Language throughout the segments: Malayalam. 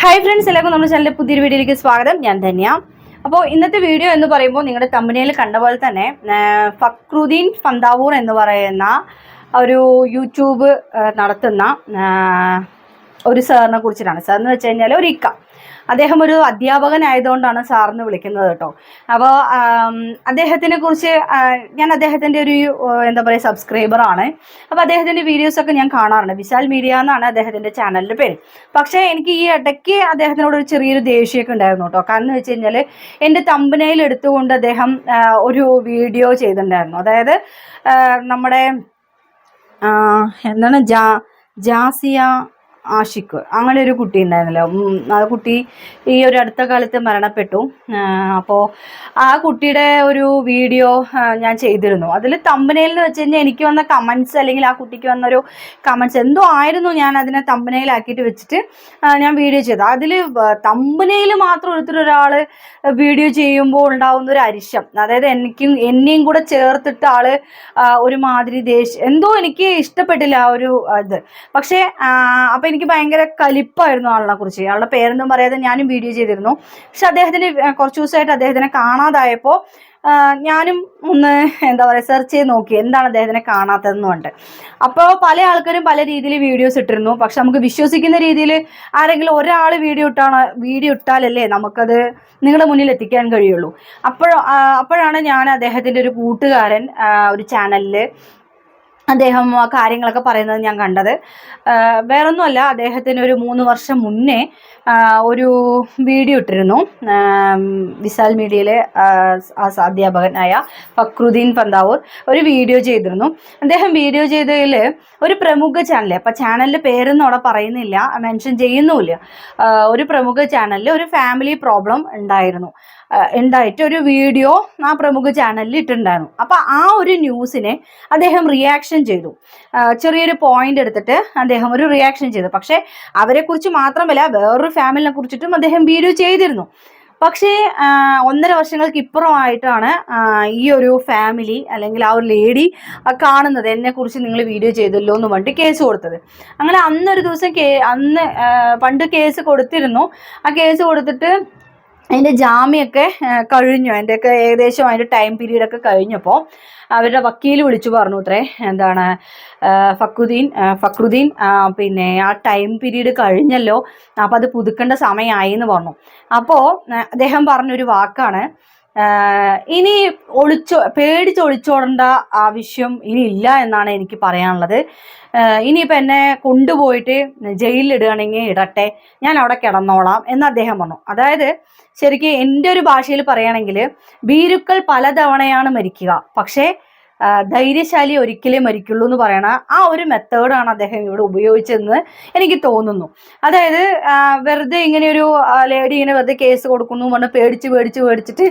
ഹായ് ഫ്രണ്ട്സ് എല്ലാവർക്കും നമ്മുടെ ചാനലിലെ പുതിയൊരു വീഡിയോയിലേക്ക് സ്വാഗതം. ഞാൻ ധന്യ. അപ്പോൾ ഇന്നത്തെ വീഡിയോ എന്ന് പറയുമ്പോൾ നിങ്ങളുടെ തമ്പനിയിൽ കണ്ട പോലെ തന്നെ ഫക്രുദ്ദീൻ ഫന്താവൂർ എന്ന് പറയുന്ന ഒരു യൂട്യൂബ് നടത്തുന്ന ഒരു സാറിനെ കുറിച്ചിട്ടാണ്. സാർ എന്ന് വെച്ച് കഴിഞ്ഞാൽ ഒരു ഇക്ക അദ്ദേഹം ഒരു അധ്യാപകനായതുകൊണ്ടാണ് സാറിന് വിളിക്കുന്നത് കേട്ടോ. അപ്പോൾ അദ്ദേഹത്തിനെ കുറിച്ച് ഞാൻ അദ്ദേഹത്തിന്റെ ഒരു എന്താ പറയുക സബ്സ്ക്രൈബറാണ് അപ്പോൾ അദ്ദേഹത്തിന്റെ വീഡിയോസൊക്കെ ഞാൻ കാണാറുണ്ട്. വിശാൽ മീഡിയ എന്നാണ് അദ്ദേഹത്തിന്റെ ചാനലിന്റെ പേര്. പക്ഷേ എനിക്ക് ഈ ഇടയ്ക്ക് അദ്ദേഹത്തിനോട് ഒരു ചെറിയൊരു ദേഷ്യമൊക്കെ ഉണ്ടായിരുന്നു കേട്ടോ. കാരണം എന്ന് വെച്ച് കഴിഞ്ഞാൽ എന്റെ തമ്പനയിൽ എടുത്തുകൊണ്ട് അദ്ദേഹം ഒരു വീഡിയോ ചെയ്തിട്ടുണ്ടായിരുന്നു. അതായത് നമ്മുടെ എന്താണ് ജാ ജാസിയ ആഷിഖ് അങ്ങനെ ഒരു കുട്ടി ഉണ്ടായിരുന്നല്ലോ. ആ കുട്ടി ഈ ഒരു അടുത്ത കാലത്ത് മരണപ്പെട്ടു. അപ്പോൾ ആ കുട്ടിയുടെ ഒരു വീഡിയോ ഞാൻ ചെയ്തിരുന്നു. അതിൽ തമ്പനയിൽ എന്ന് വെച്ച് കഴിഞ്ഞാൽ എനിക്ക് വന്ന കമൻസ് അല്ലെങ്കിൽ ആ കുട്ടിക്ക് വന്നൊരു കമൻസ് എന്തോ ആയിരുന്നു ഞാൻ അതിനെ തമ്പനയിലാക്കിയിട്ട് വെച്ചിട്ട് ഞാൻ വീഡിയോ ചെയ്തു അതിൽ തമ്പനയിൽ മാത്രം ഒരുത്തരൊരാൾ വീഡിയോ ചെയ്യുമ്പോൾ ഉണ്ടാവുന്ന ഒരു അരിശം. അതായത് എനിക്കും എന്നെയും കൂടെ ചേർത്തിട്ട് ആൾ ഒരുമാതിരി ഒരു മാതിരി ദേഷ്യം എന്തോ എനിക്ക് ഇഷ്ടപ്പെട്ടില്ല ആ ഒരു ഇത്. പക്ഷേ അപ്പൊ എനിക്ക് ഭയങ്കര കലിപ്പായിരുന്നു ആളിനെ കുറിച്ച്. ആളുടെ പേരൊന്നും പറയാതെ ഞാനും വീഡിയോ ചെയ്തിരുന്നു. പക്ഷെ അദ്ദേഹത്തിന് കുറച്ച് ദിവസമായിട്ട് അദ്ദേഹത്തിനെ കാണാതായപ്പോൾ ഞാനും ഒന്ന് എന്താ പറയുക സെർച്ച് ചെയ്ത് നോക്കി. എന്താണ് അദ്ദേഹത്തിനെ കാണാത്തതെന്ന് പറഞ്ഞിട്ട്. അപ്പോൾ പല ആൾക്കാരും പല രീതിയിൽ വീഡിയോസ് ഇട്ടിരുന്നു. പക്ഷെ നമുക്ക് വിശ്വസിക്കുന്ന രീതിയിൽ ആരെങ്കിലും ഒരാൾ വീഡിയോ ഇട്ടാണ് വീഡിയോ ഇട്ടാലല്ലേ നമുക്കത് നിങ്ങളുടെ മുന്നിൽ എത്തിക്കാൻ കഴിയുള്ളൂ. അപ്പോൾ അപ്പോഴാണ് ഞാൻ അദ്ദേഹത്തിന്റെ ഒരു കൂട്ടുകാരൻ ഒരു ചാനലിൽ അദ്ദേഹം ആ കാര്യങ്ങളൊക്കെ പറയുന്നത് ഞാൻ കണ്ടത്. വേറൊന്നുമല്ല അദ്ദേഹത്തിന് ഒരു മൂന്ന് വർഷം മുന്നേ ഒരു വീഡിയോ ഇട്ടിരുന്നു. വിശാൽ മീഡിയയിലെ അധ്യാപകനായ ഫക്രുദ്ദീൻ പന്താവൂർ ഒരു വീഡിയോ ചെയ്തിരുന്നു. അദ്ദേഹം വീഡിയോ ചെയ്തതിൽ ഒരു പ്രമുഖ ചാനൽ അപ്പം ചാനലിന്റെ പേരൊന്നും അവിടെ പറയുന്നില്ല മെൻഷൻ ചെയ്യുന്നുമില്ല. ഒരു പ്രമുഖ ചാനലിൽ ഒരു ഫാമിലി പ്രോബ്ലം ഉണ്ടായിരുന്നു. ഉണ്ടായിട്ട് ഒരു വീഡിയോ ആ പ്രമുഖ ചാനലിൽ ഇട്ടിട്ടുണ്ടായിരുന്നു അപ്പം ആ ഒരു ന്യൂസിനെ അദ്ദേഹം റിയാക്ഷൻ ചെയ്തു. ചെറിയൊരു പോയിന്റ് എടുത്തിട്ട് അദ്ദേഹം ഒരു റിയാക്ഷൻ ചെയ്തു. പക്ഷേ അവരെക്കുറിച്ച് മാത്രമല്ല വേറൊരു ഫാമിലിനെ കുറിച്ചിട്ടും അദ്ദേഹം വീഡിയോ ചെയ്തിരുന്നു. പക്ഷേ ഒന്നര വർഷങ്ങൾക്ക് ഇപ്പുറമായിട്ടാണ് ഈ ഒരു ഫാമിലി അല്ലെങ്കിൽ ആ ഒരു ലേഡി കാണുന്നത്. എന്നെക്കുറിച്ച് നിങ്ങൾ വീഡിയോ ചെയ്തല്ലോ എന്ന് പറഞ്ഞിട്ട് കേസ് കൊടുത്തത്. അങ്ങനെ അന്നൊരു ദിവസം കേ അന്ന് പണ്ട് കേസ് കൊടുത്തിരുന്നു. ആ കേസ് കൊടുത്തിട്ട് അതിന്റെ ജാമ്യമൊക്കെ കഴിഞ്ഞു. അതിന്റെയൊക്കെ ഏകദേശം അതിന്റെ ടൈം പീരീഡൊക്കെ കഴിഞ്ഞപ്പോൾ അവരുടെ വക്കീൽ വിളിച്ചു പറഞ്ഞു അത്രേ എന്താണ് ഫക്രുദ്ദീൻ ഫക്രുദ്ദീൻ പിന്നെ ആ ടൈം പീരീഡ് കഴിഞ്ഞല്ലോ. അപ്പോൾ അത് പുതുക്കേണ്ട സമയമായി എന്ന് പറഞ്ഞു അപ്പോൾ അദ്ദേഹം പറഞ്ഞൊരു വാക്കാണ് ഇനി ഒളിച്ചോ പേടിച്ച് ഒളിച്ചോടേണ്ട ആവശ്യം ഇനി ഇല്ല എന്നാണ് എനിക്ക് പറയാനുള്ളത്. ഇനിയിപ്പം എന്നെ കൊണ്ടുപോയിട്ട് ജയിലിലിടുകയാണെങ്കിൽ ഇടട്ടെ ഞാൻ അവിടെ കിടന്നോളാം എന്ന് അദ്ദേഹം പറഞ്ഞു. അതായത് ശരിക്കും എന്റെ ഒരു ഭാഷയിൽ പറയുകയാണെങ്കിൽ ഭീരുക്കൾ പലതവണയാണ് മരിക്കുക. പക്ഷേ ധൈര്യശാലി ഒരിക്കലേ മരിക്കുള്ളൂ എന്ന് പറയണ ആ ഒരു മെത്തേഡാണ് അദ്ദേഹം ഇവിടെ ഉപയോഗിച്ചതെന്ന് എനിക്ക് തോന്നുന്നു. അതായത് വെറുതെ ഇങ്ങനെ ഒരു ലേഡി ഇങ്ങനെ വെറുതെ കേസ് കൊടുക്കുന്നു പറഞ്ഞ് പേടിച്ച് പേടിച്ച് പേടിച്ചിട്ട്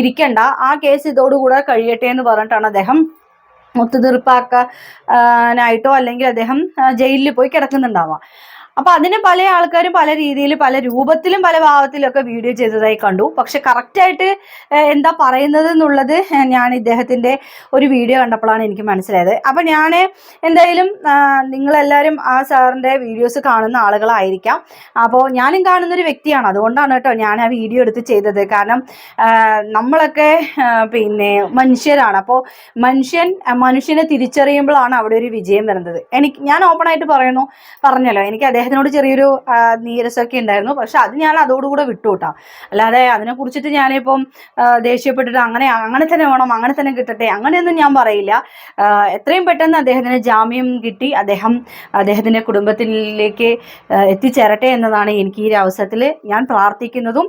ഇരിക്കണ്ട. ആ കേസ് ഇതോടുകൂടെ കഴിയട്ടെ എന്ന് പറഞ്ഞിട്ടാണ് അദ്ദേഹം ഒത്തുതീർപ്പാക്കാനായിട്ടോ അല്ലെങ്കിൽ അദ്ദേഹം ജയിലിൽ പോയി കിടക്കുന്നുണ്ടാവാം അപ്പൊ അതിന് പല ആൾക്കാരും പല രീതിയിൽ പല രൂപത്തിലും പല ഭാവത്തിലും ഒക്കെ വീഡിയോ ചെയ്തതായി കണ്ടു. പക്ഷെ കറക്റ്റായിട്ട് എന്താ പറയുന്നത് എന്നുള്ളത് ഞാൻ ഇദ്ദേഹത്തിന്റെ ഒരു വീഡിയോ കണ്ടപ്പോഴാണ് എനിക്ക് മനസ്സിലായത്. അപ്പൊ ഞാൻ എന്തായാലും നിങ്ങളെല്ലാവരും ആ സാറിന്റെ വീഡിയോസ് കാണുന്ന ആളുകളായിരിക്കാം. അപ്പോൾ ഞാനും കാണുന്ന ഒരു വ്യക്തിയാണ്. അതുകൊണ്ടാണ് കേട്ടോ ഞാൻ ആ വീഡിയോ എടുത്ത് ചെയ്തത്. കാരണം നമ്മളൊക്കെ പിന്നെ മനുഷ്യരാണ്. അപ്പോൾ മനുഷ്യൻ മനുഷ്യനെ തിരിച്ചറിയുമ്പോഴാണ് അവിടെ ഒരു വിജയം വരുന്നത്. എനിക്ക് ഞാൻ ഓപ്പൺ ആയിട്ട് പറയുന്നു പറഞ്ഞല്ലോ. എനിക്ക് അദ്ദേഹത്തിനോട് ചെറിയൊരു നീരസൊക്കെ ഉണ്ടായിരുന്നു. പക്ഷെ അത് ഞാൻ അതോടുകൂടെ വിട്ടു കേട്ടോ അല്ലാതെ അതിനെ കുറിച്ചിട്ട് ഞാനിപ്പം ദേഷ്യപ്പെട്ടിട്ട് അങ്ങനെ അങ്ങനെ തന്നെ വേണം അങ്ങനെ തന്നെ കിട്ടട്ടെ അങ്ങനെയൊന്നും ഞാൻ പറയില്ല. എത്രയും പെട്ടെന്ന് അദ്ദേഹത്തിന് ജാമ്യം കിട്ടി. അദ്ദേഹം അദ്ദേഹത്തിന്റെ കുടുംബത്തിലേക്ക് എത്തിച്ചേരട്ടെ എന്നതാണ് എനിക്ക് ഈ അവസരത്തിൽ ഞാൻ പ്രാർത്ഥിക്കുന്നതും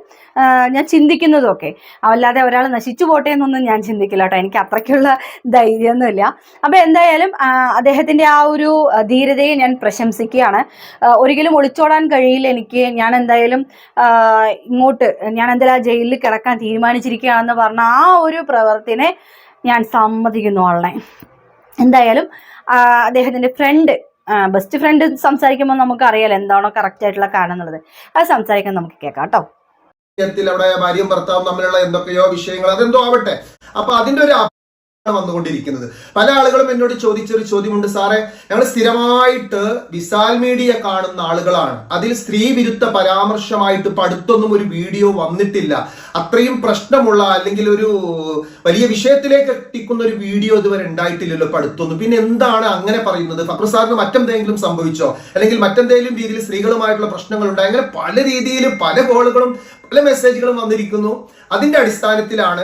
ഞാൻ ചിന്തിക്കുന്നതും ഒക്കെ. അല്ലാതെ ഒരാൾ നശിച്ചു പോട്ടെ എന്നൊന്നും ഞാൻ ചിന്തിക്കില്ല എനിക്ക് അത്രയ്ക്കുള്ള ധൈര്യമൊന്നുമില്ല. അപ്പോൾ എന്തായാലും അദ്ദേഹത്തിന്റെ ആ ഒരു ധീരതയെ ഞാൻ പ്രശംസിക്കുകയാണ്. ഒരിക്കലും ഒളിച്ചോടാൻ കഴിയില്ല എനിക്ക്. ഞാൻ എന്തായാലും ഇങ്ങോട്ട് ഞാൻ എന്തായാലും ആ ജയിലിൽ കിടക്കാൻ തീരുമാനിച്ചിരിക്കുകയാണെന്ന് പറഞ്ഞ ആ ഒരു പ്രവർത്തിനെ ഞാൻ സമ്മതിക്കുന്നു ആളിനെ എന്തായാലും അദ്ദേഹത്തിന്റെ ഫ്രണ്ട് ബെസ്റ്റ് ഫ്രണ്ട് സംസാരിക്കുമ്പോൾ നമുക്ക് അറിയാലോ എന്താണോ കറക്റ്റ് ആയിട്ടുള്ള കാരണം എന്നുള്ളത്. അത് സംസാരിക്കാൻ നമുക്ക് കേൾക്കാം കേട്ടോ. ഭാര്യയും ഭർത്താവും തമ്മിലുള്ള എന്തൊക്കെയോ വിഷയങ്ങൾ അതെന്തോ ആവട്ടെ. അപ്പൊ അതിന്റെ ഒരു വന്നുകൊണ്ടിരിക്കുന്നത്. പല ആളുകളും എന്നോട് ചോദിച്ചൊരു ചോദ്യമുണ്ട് സാറേ ഞങ്ങൾ സ്ഥിരമായിട്ട് വിസാൽ മീഡിയ കാണുന്ന ആളുകളാണ്. അതിൽ സ്ത്രീ വിരുദ്ധ പരാമർശമായിട്ട് പടുത്തൊന്നും ഒരു വീഡിയോ വന്നിട്ടില്ല. അത്രയും പ്രശ്നമുള്ള അല്ലെങ്കിൽ ഒരു വലിയ വിഷയത്തിലേക്ക് എത്തിക്കുന്ന ഒരു വീഡിയോ ഇതുവരെ ഉണ്ടായിട്ടില്ലല്ലോ പടുത്തൊന്നും പിന്നെ എന്താണ് അങ്ങനെ പറയുന്നത്? ഫക്രു സാറിന് മറ്റെന്തെങ്കിലും സംഭവിച്ചോ? അല്ലെങ്കിൽ മറ്റെന്തെങ്കിലും രീതിയിൽ സ്ത്രീകളുമായിട്ടുള്ള പ്രശ്നങ്ങൾ ഉണ്ടായി അങ്ങനെ പല രീതിയിലും പല കോളുകളും പല മെസ്സേജുകളും വന്നിരിക്കുന്നു. അതിന്റെ അടിസ്ഥാനത്തിലാണ്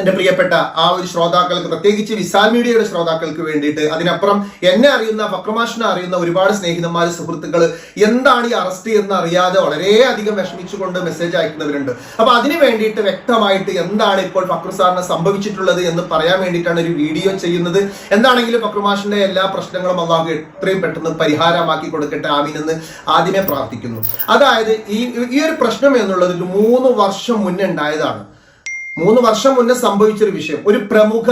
എന്റെ പ്രിയപ്പെട്ട ആ ഒരു ശ്രോതാക്കൾക്ക് പ്രത്യേകിച്ച് വിസാൽ മീഡിയയുടെ ശ്രോതാക്കൾക്ക് വേണ്ടിയിട്ട് അതിനപ്പുറം എന്നെ അറിയുന്ന ഫക്രമാഷിനെ അറിയുന്ന ഒരുപാട് സ്നേഹിതന്മാർ സുഹൃത്തുക്കൾ എന്താണ് ഈ അറസ്റ്റ് എന്ന് അറിയാതെ വളരെയധികം വിഷമിച്ചുകൊണ്ട് മെസ്സേജ് അയക്കുന്നവരുണ്ട്. അപ്പൊ അതിന് വേണ്ടിയിട്ട് വ്യക്തമായിട്ട് എന്താണ് ഇപ്പോൾ ഫക്രു സാറിന് സംഭവിച്ചിട്ടുള്ളത് എന്ന് പറയാൻ വേണ്ടിയിട്ടാണ് ഒരു വീഡിയോ ചെയ്യുന്നത്. എന്താണെങ്കിലും ഫക്രമാഷിന്റെ എല്ലാ പ്രശ്നങ്ങളും അള്ളാഹു എത്രയും പെട്ടെന്ന് പരിഹാരമാക്കി കൊടുക്കട്ടെ ആമീൻ ആദ്യമേ പ്രാർത്ഥിക്കുന്നു. അതായത് ഈ ഈ ഒരു പ്രശ്നം എന്നുള്ളത് മൂന്ന് വർഷം മുന്നേ ഉണ്ടായതാണ്. മൂന്ന് വർഷം മുന്നേ സംഭവിച്ചൊരു വിഷയം. ഒരു പ്രമുഖ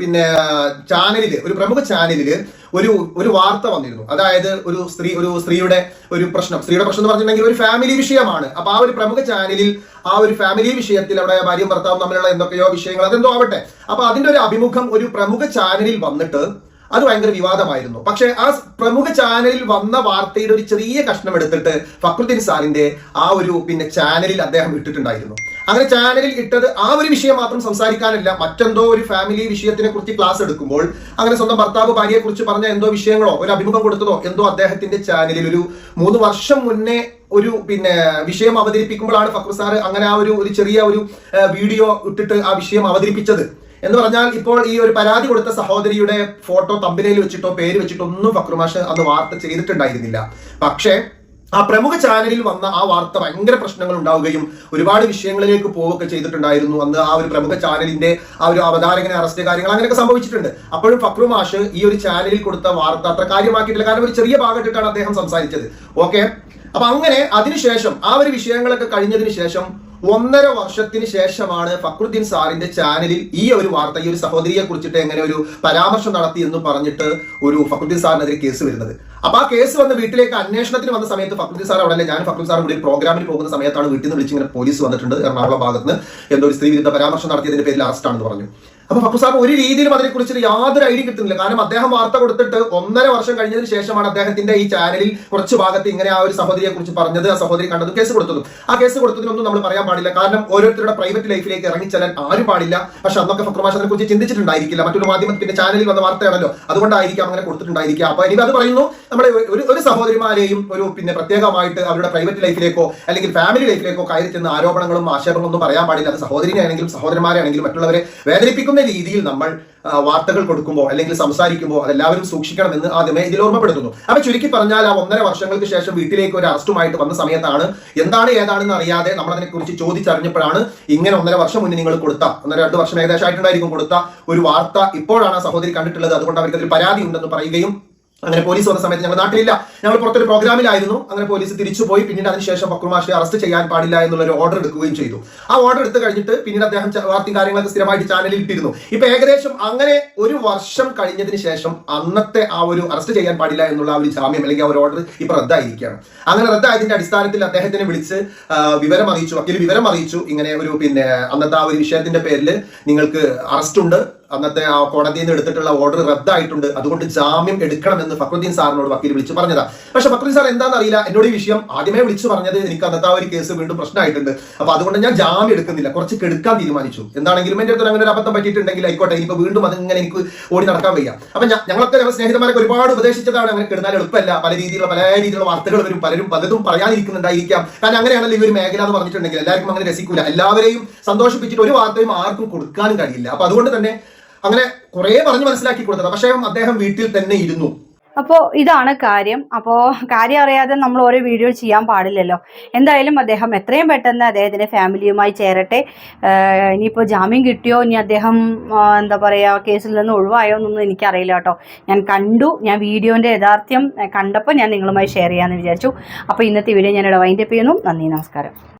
പിന്നെ ചാനലിൽ ഒരു പ്രമുഖ ചാനലിൽ ഒരു ഒരു വാർത്ത വന്നിരുന്നു. അതായത് ഒരു സ്ത്രീ ഒരു സ്ത്രീയുടെ ഒരു പ്രശ്നം. സ്ത്രീയുടെ പ്രശ്നം എന്ന് പറഞ്ഞിട്ടുണ്ടെങ്കിൽ ഒരു ഫാമിലി വിഷയമാണ്. അപ്പൊ ആ ഒരു പ്രമുഖ ചാനലിൽ ആ ഒരു ഫാമിലി വിഷയത്തിൽ അവിടെ ഭാര്യയും ഭർത്താവും തമ്മിലുള്ള എന്തൊക്കെയോ വിഷയങ്ങൾ അതെന്തോ ആവട്ടെ. അപ്പൊ അതിന്റെ ഒരു അഭിമുഖം ഒരു പ്രമുഖ ചാനലിൽ വന്നിട്ട് അത് ഭയങ്കര വിവാദമായിരുന്നു. പക്ഷെ ആ പ്രമുഖ ചാനലിൽ വന്ന വാർത്തയുടെ ഒരു ചെറിയ കഷ്ണം എടുത്തിട്ട് ഫക്രുദ്ദീൻ സാറിന്റെ ആ ഒരു പിന്നെ ചാനലിൽ അദ്ദേഹം ഇട്ടിട്ടുണ്ടായിരുന്നു. അങ്ങനെ ചാനലിൽ ഇട്ടത് ആ ഒരു വിഷയം മാത്രം സംസാരിക്കാനല്ല മറ്റെന്തോ ഒരു ഫാമിലി വിഷയത്തിനെ കുറിച്ച് ക്ലാസ് എടുക്കുമ്പോൾ അങ്ങനെ സ്വന്തം ഭർത്താവ് ഭാര്യയെ കുറിച്ച് പറഞ്ഞ എന്തോ വിഷയങ്ങളോ ഒരു അഭിമുഖം കൊടുത്തതോ എന്തോ അദ്ദേഹത്തിന്റെ ചാനലിൽ ഒരു മൂന്ന് വർഷം മുന്നേ ഒരു പിന്നെ വിഷയം അവതരിപ്പിക്കുമ്പോഴാണ് ഫക്രു സാർ അങ്ങനെ ആ ഒരു ഒരു ചെറിയ ഒരു വീഡിയോ ഇട്ടിട്ട് ആ വിഷയം അവതരിപ്പിച്ചത്. എന്ന് പറഞ്ഞാൽ ഇപ്പോൾ ഈ ഒരു പരാതി കൊടുത്ത സഹോദരിയുടെ ഫോട്ടോ തമ്പിലയിൽ വെച്ചിട്ടോ പേര് വെച്ചിട്ടോ ഒന്നും ഫക്രുമാഷ് അന്ന് വാർത്ത ചെയ്തിട്ടുണ്ടായിരുന്നില്ല. പക്ഷേ ആ പ്രമുഖ ചാനലിൽ വന്ന ആ വാർത്ത ഭയങ്കര പ്രശ്നങ്ങൾ ഉണ്ടാവുകയും ഒരുപാട് വിഷയങ്ങളിലേക്ക് പോവുകയൊക്കെ ചെയ്തിട്ടുണ്ടായിരുന്നു. അന്ന് ആ ഒരു പ്രമുഖ ചാനലിന്റെ ആ ഒരു അവതാരകനെ അറസ്റ്റ് കാര്യങ്ങൾ അങ്ങനെയൊക്കെ സംഭവിച്ചിട്ടുണ്ട്. അപ്പോഴും ഫക്രു മാഷ് ഈ ഒരു ചാനലിൽ കൊടുത്ത വാർത്ത അത്ര കാര്യമാക്കിയിട്ടില്ല. കാരണം ഒരു ചെറിയ ഭാഗത്തിട്ടാണ് അദ്ദേഹം സംസാരിച്ചത്. ഓക്കെ അപ്പൊ അങ്ങനെ അതിനുശേഷം ആ ഒരു വിഷയങ്ങളൊക്കെ കഴിഞ്ഞതിന് ശേഷം ഒന്നര വർഷത്തിന് ശേഷമാണ് ഫക്രുദ്ദീൻ സാറിന്റെ ചാനലിൽ ഈ ഒരു വാർത്ത ഈ ഒരു സഹോദരിയെ കുറിച്ചിട്ട് എങ്ങനെ ഒരു പരാമർശം നടത്തി എന്ന് പറഞ്ഞിട്ട് ഒരു ഫക്രുദ്ദീൻ സാറിനെതിരെ കേസ് വരുന്നത്. അപ്പൊ ആ കേസ് വന്ന് വീട്ടിലേക്ക് അന്വേഷണത്തിന് വന്ന സമയത്ത് ഫക്രുദ്ദീൻ സാർ അവിടെ ഞാൻ ഫക്രുദ്ദീൻ സാർ ഒരു പ്രോഗ്രാമിൽ പോകുന്ന സമയത്താണ് വീട്ടിൽ നിന്ന് വിളിച്ചിങ്ങനെ പോലീസ് വന്നിട്ടുണ്ട് എറണാകുളം ഭാഗത്ത് നിന്ന്. എന്തോ ഒരു സ്ത്രീ വിരുദ്ധ പരാമർശം നടത്തിയതിന്റെ പേരിൽ അറസ്റ്റ് ആണെന്ന് പറഞ്ഞു. അപ്പൊ ഫക്കു സാബ് ഒരു രീതിയിലും അതിനെക്കുറിച്ച് യാതൊരു ഐഡിയ കിട്ടുന്നില്ല. കാരണം അദ്ദേഹം വാർത്ത കൊടുത്തിട്ട് ഒന്നര വർഷം കഴിഞ്ഞതിന് ശേഷമാണ് അദ്ദേഹത്തിന്റെ ഈ ചാനലിൽ കുറച്ച് ഭാഗത്ത് ഇങ്ങനെ ആ ഒരു സഹോദരിയെ കുറിച്ച് പറഞ്ഞത് ആ സഹോദരി കണ്ടത് കേസ് കൊടുത്തതും. ആ കേസ് കൊടുത്തതിനൊന്നും നമ്മൾ പറയാൻ പാടില്ല. കാരണം ഓരോരുത്തരുടെ പ്രൈവറ്റ് ലൈഫിലേക്ക് ഇറങ്ങിച്ചെല്ലാൻ ആരും പാടില്ല. പക്ഷെ അന്നൊക്കെ ഫക്രമാശനെ കുറിച്ച് ചിന്തിച്ചിട്ടുണ്ടായിരിക്കില്ല. മറ്റൊരു മാധ്യമത്തിന്റെ ചാനലിൽ വന്ന വാർത്തയാണല്ലോ. അതുകൊണ്ടായിരിക്കാം അങ്ങനെ കൊടുത്തിട്ടുണ്ടായിരിക്കുക. അപ്പൊ എനിക്ക് അത് പറയുന്നു നമ്മുടെ ഒരു ഒരു സഹോദരിമാരെയും ഒരു പിന്നെ പ്രത്യേകമായിട്ട് അവരുടെ പ്രൈവറ്റ് ലൈഫിലേക്കോ അല്ലെങ്കിൽ ഫാമിലി ലൈഫിലേക്കോ കയറി ചെന്ന് ആരോപണങ്ങളും ആക്ഷേപങ്ങളും ഒന്നും പറയാൻ പാടില്ല. അത് സഹോദരിനെ ആണെങ്കിലും സഹോദരന്മാരെ ആണെങ്കിലും മറ്റുള്ളവരെ വേദനിപ്പിക്കുന്ന രീതിയിൽ നമ്മൾ വാർത്തകൾ കൊടുക്കുമ്പോൾ അല്ലെങ്കിൽ സംസാരിക്കുമ്പോൾ അതെല്ലാവരും സൂക്ഷിക്കണം എന്ന് ആദ്യമേ ഇതിൽ ഓർമ്മപ്പെടുത്തുന്നു. അപ്പൊ ചുരുക്കി പറഞ്ഞാൽ ആ ഒന്നര വർഷങ്ങൾക്ക് ശേഷം വീട്ടിലേക്ക് ഒരു അറസ്റ്റുമായിട്ട് വന്ന സമയത്താണ് എന്താണ് ഏതാണെന്ന് അറിയാതെ നമ്മൾ അതിനെക്കുറിച്ച് ചോദിച്ചറിഞ്ഞപ്പോഴാണ് ഇങ്ങനെ ഒന്നര വർഷം മുന്നേ നിങ്ങൾ കൊടുത്ത ഒന്നര രണ്ട് വർഷം ഏകദേശം ആയിട്ടുണ്ടായിരിക്കും കൊടുത്ത ഒരു വാർത്ത ഇപ്പോഴാണ് ആ സഹോദരി കണ്ടിട്ടുള്ളത്. അതുകൊണ്ട് അവർക്ക് അതിൽ പരാതി ഉണ്ടെന്ന് പറയുകയും അങ്ങനെ പോലീസ് വന്ന സമയത്ത് ഞങ്ങൾ നാട്ടിലില്ല. ഞങ്ങൾ പുറത്തൊരു പ്രോഗ്രാമിലായിരുന്നു. അങ്ങനെ പോലീസ് തിരിച്ചുപോയി. പിന്നീട് അതിനുശേഷം ബക്രുമാഷെ അറസ്റ്റ് ചെയ്യാൻ പാടില്ല എന്നുള്ള ഒരു ഓർഡർ എടുക്കുകയും ചെയ്തു. ആ ഓർഡർ എടുത്തു കഴിഞ്ഞിട്ട് പിന്നീട് അദ്ദേഹം വാർത്തയും കാര്യങ്ങളൊക്കെ സ്ഥിരമായിട്ട് ചാനലിൽ ഇട്ടിരുന്നു ഇപ്പൊ ഏകദേശം അങ്ങനെ ഒരു വർഷം കഴിഞ്ഞതിന് ശേഷം അന്നത്തെ ആ ഒരു അറസ്റ്റ് ചെയ്യാൻ പാടില്ല എന്നുള്ള ആ ഒരു ജാമ്യം അല്ലെങ്കിൽ ആ ഒരു ഓർഡർ ഇപ്പൊ റദ്ദായിരിക്കുകയാണ്. അങ്ങനെ റദ്ദായതിന്റെ അടിസ്ഥാനത്തിൽ അദ്ദേഹത്തിനെ വിളിച്ച് വിവരം അറിയിച്ചു വക്കീൽ വിവരം അറിയിച്ചു. ഇങ്ങനെ ഒരു പിന്നെ അന്നത്തെ ആ ഒരു വിഷയത്തിന്റെ പേരിൽ നിങ്ങൾക്ക് അറസ്റ്റ് ഉണ്ട്. അന്നത്തെ ആ കോടതിയിൽ നിന്ന് എടുത്തിട്ടുള്ള ഓർഡർ റദ്ദായിട്ടുണ്ട്. അതുകൊണ്ട് ജാമ്യം എടുക്കണമെന്ന് ഫക്രുദ്ദീൻ സാറിനോട് വക്കീൽ വിളിച്ചു പറഞ്ഞതാ. പക്ഷെ ഫക്രുദ്ദീൻ സാർ എന്താണെന്ന് അറിയില്ല. എന്നോട് ഈ വിഷയം ആദ്യമേ വിളിച്ചു പറഞ്ഞത് എനിക്ക് അന്നത്തെ ആ ഒരു കേസ് വീണ്ടും പ്രശ്നമായിട്ടുണ്ട്. അപ്പൊ അതുകൊണ്ട് ഞാൻ ജാമ്യം എടുക്കുന്നില്ല. കുറച്ച് കെടുക്കാൻ തീരുമാനിച്ചു. എന്താണെങ്കിലും എന്റെ അടുത്ത് അങ്ങനെ ഒരു അബദ്ധം പറ്റിയിട്ടുണ്ടെങ്കിൽ ആയിക്കോട്ടെ. ഇനിയിപ്പോ വീണ്ടും അതിങ്ങനെ എനിക്ക് ഓടി നടക്കാൻ വയ്യ. അപ്പൊ ഞങ്ങളൊക്കെ ഞങ്ങൾ സ്നേഹിതന്മാരൊക്കെ ഒരുപാട് ഉപദേശിച്ചതാണ് അങ്ങനെ കിടന്നാൽ എളുപ്പമല്ല. പല രീതിയിലുള്ള പല രീതിയിലുള്ള വാർത്തകൾ വരും. പലരും പലതും പറയാതിരിക്കുന്നുണ്ടായിരിക്കാം. കാരണം അങ്ങനെയാണല്ലോ ഈ ഒരു മേഖല എന്ന് പറഞ്ഞിട്ടുണ്ടെങ്കിൽ എല്ലാവർക്കും അങ്ങനെ രസിക്കൂല. എല്ലാവരെയും സന്തോഷിപ്പിച്ചിട്ട് ഒരു വാർത്തയും ആർക്കും കൊടുക്കാനും കഴിയില്ല. അപ്പൊ അതുകൊണ്ട് തന്നെ അങ്ങനെ കുറെ പറഞ്ഞു മനസ്സിലാക്കി കൊടുത്തത്. പക്ഷേ അദ്ദേഹം വീട്ടിൽ തന്നെ ഇരുന്നു. അപ്പോ ഇതാണ് കാര്യം. അപ്പോ കാര്യം അറിയാതെ നമ്മൾ ഓരോ വീഡിയോ ചെയ്യാൻ പാടില്ലല്ലോ. എന്തായാലും അദ്ദേഹം എത്രയും പെട്ടെന്ന് അദ്ദേഹത്തിന്റെ ഫാമിലിയുമായി ചേരട്ടെ. ഇനിയിപ്പോ ജാമ്യം കിട്ടിയോ? ഇനി അദ്ദേഹം എന്താ പറയുക കേസിൽ നിന്ന് ഒഴിവായോ എന്നൊന്നും എനിക്കറിയില്ല കേട്ടോ. ഞാൻ കണ്ടു. ഞാൻ വീഡിയോന്റെ യഥാർത്ഥ്യം കണ്ടപ്പോൾ ഞാൻ നിങ്ങളുമായി ഷെയർ ചെയ്യാമെന്ന് വിചാരിച്ചു. അപ്പോൾ ഇന്നത്തെ വീഡിയോ ഞാൻ ഇവിടെ വൈൻഡപ്പ് ചെയ്യുന്നു. നന്ദി നമസ്കാരം.